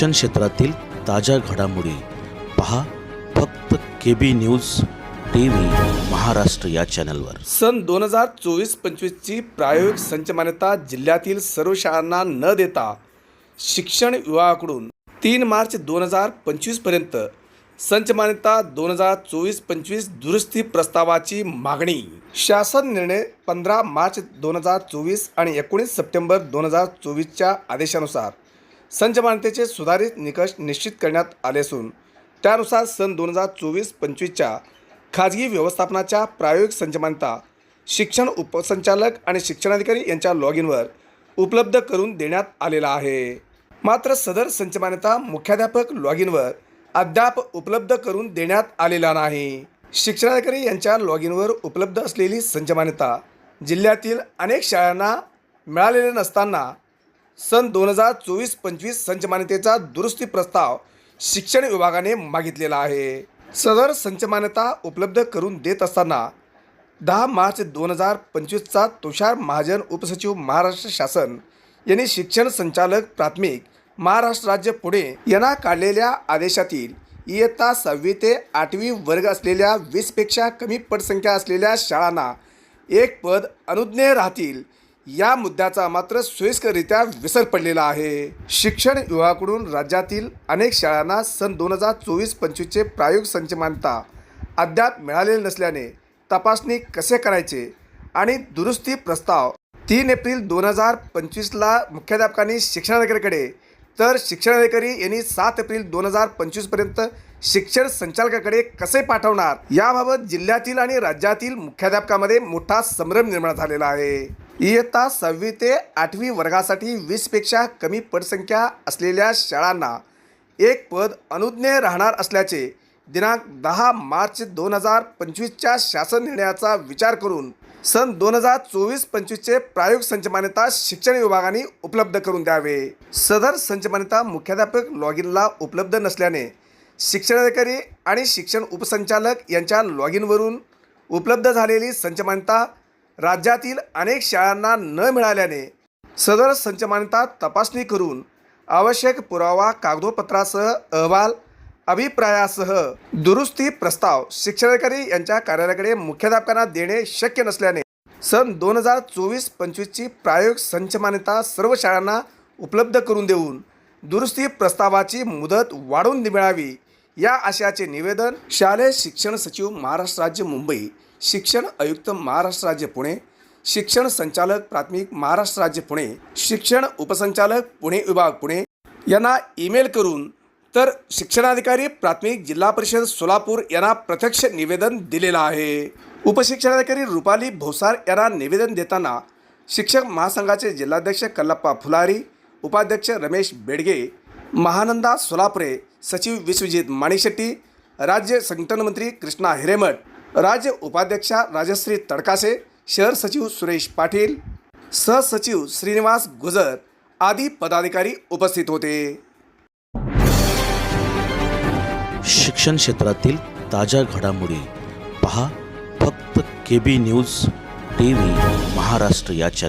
शिक्षण क्षेत्रातील ताज्या घडामोडी पहा फक्त K B news T V Maharashtra या चॅनलवर. सन दोन हजार चोवीस पंचवीसची प्रायोगिक संचमान्यता जिल्ह्यातील सर्व शाळांना न देता शिक्षण विभागाकडून तीन मार्च दोन हजार पंचवीसपर्यंत संचमान्यता दोन हजार चोवीस पंचवीस दुरुस्ती प्रस्तावाची मागणी. शासन निर्णय पंधरा मार्च दोन हजार चोवीस आणि एकोणीस सप्टेंबर दोन हजार चोवीसच्या आदेशानुसार संचमानतेचे सुधारित निकष निश्चित करण्यात आले असून त्यानुसार सन दोन हजार चोवीस पंचवीसच्या खाजगी व्यवस्थापनाच्या प्रायोगिक संचमानता शिक्षण उपसंचालक आणि शिक्षणाधिकारी यांच्या लॉग इनवर उपलब्ध करून देण्यात आलेला आहे. मात्र सदर संचमान्यता मुख्याध्यापक लॉग इनवर अद्याप उपलब्ध करून देण्यात आलेला नाही. शिक्षणाधिकारी यांच्या लॉग इनवर उपलब्ध असलेली संचमान्यता जिल्ह्यातील अनेक शाळांना मिळालेले नसताना सन दोन हजार चोवीस पंचवीस संचमान्यतेचा दुरुस्ती प्रस्ताव शिक्षण विभागाने मागितलेला आहे. सदर संचमान्यता उपलब्ध करून देत असताना दहा मार्च दोन हजार पंचवीसचा तुषार महाजन उपसचिव महाराष्ट्र शासन यांनी शिक्षण संचालक प्राथमिक महाराष्ट्र राज्य पुणे यांना काढलेल्या आदेशातील इयत्ता सहावी ते आठवी वर्ग असलेल्या वीसपेक्षा कमी पटसंख्या असलेल्या शाळांना एक पद अनुज्ञेय राहतील या मुद्द्याचा मात्र सोयीस्कररित्या विसर पडलेला आहे. शिक्षण विभागाकडून राज्यातील अनेक शाळांना सन दोन हजार चोवीस पंचवीसचे प्रायोग संच मानता अद्याप मिळालेले नसल्याने तपासणी कसे करायचे आणि दुरुस्ती प्रस्ताव तीन एप्रिल दोन हजार पंचवीसला मुख्याध्यापकांनी शिक्षणाधिकारीकडे तर शिक्षणाधिकारी यांनी सात एप्रिल दोन हजार पंचवीसपर्यंत शिक्षण संचालकाकडे कसे पाठवणार? याबाबत जिल्ह्यातील आणि राज्यातील मुख्याध्यापकामध्ये मोठा संभ्रम निर्माण झालेला आहे. इयत्ता सहावी ते आठवी वर्गासाठी वीसपेक्षा कमी पटसंख्या असलेल्या शाळांना एक पद अनुज्ञेय राहणार असल्याचे दिनांक दहा मार्च दोन हजार पंचवीसच्या शासन निर्णयाचा विचार करून सन दोन हजार चोवीस पंचवीसचे प्रायोग संचमान्यता शिक्षण विभागाने उपलब्ध करून द्यावे. सदर संचमान्यता मुख्याध्यापक लॉग इनला उपलब्ध नसल्याने शिक्षणाधिकारी आणि शिक्षण उपसंचालक यांच्या लॉग इनवरून उपलब्ध झालेली संचमान्यता राज्यातील अनेक शाळांना न मिळाल्याने सदर संचमान्यता तपासणी करून आवश्यक पुरावा कागदोपत्रासह अहवाल अभिप्रायासह दुरुस्ती प्रस्ताव शिक्षणाधिकारी यांच्या कार्यालयाकडे मुख्याध्यापकांना देणे शक्य नसल्याने सन दोन हजार चोवीस पंचवीसची प्रायोगिक संचमान्यता सर्व शाळांना उपलब्ध करून देऊन दुरुस्ती प्रस्तावाची मुदत वाढवून मिळावी या आशयाचे निवेदन शालेय शिक्षण सचिव महाराष्ट्र राज्य मुंबई शिक्षण आयुक्त महाराष्ट्र राज्य पुणे शिक्षण संचालक प्राथमिक महाराष्ट्र राज्य पुणे शिक्षण उपसंचालक पुणे विभाग पुणे यांना ईमेल करून तर शिक्षणाधिकारी प्राथमिक जिल्हा परिषद सोलापूर यांना प्रत्यक्ष निवेदन दिलेलं आहे. उपशिक्षणाधिकारी रुपाली भोसार यांना निवेदन देताना शिक्षक महासंघाचे जिल्हाध्यक्ष कल्लप्पा फुलारी उपाध्यक्ष रमेश बेडगे महानंदा सोलापुरे सचिव विश्वजित माणिशेट्टी राज्य संघटन मंत्री कृष्णा हिरेमठ राज्य उपाध्यक्षा राजश्री तडकासे शहर सचिव सुरेश पाटील सहसचिव श्रीनिवास गुजर आदी पदाधिकारी उपस्थित होते. शिक्षण क्षेत्रातील ताज्या घडामोडी पहा फक्त K B news T V Maharashtra या चॅनल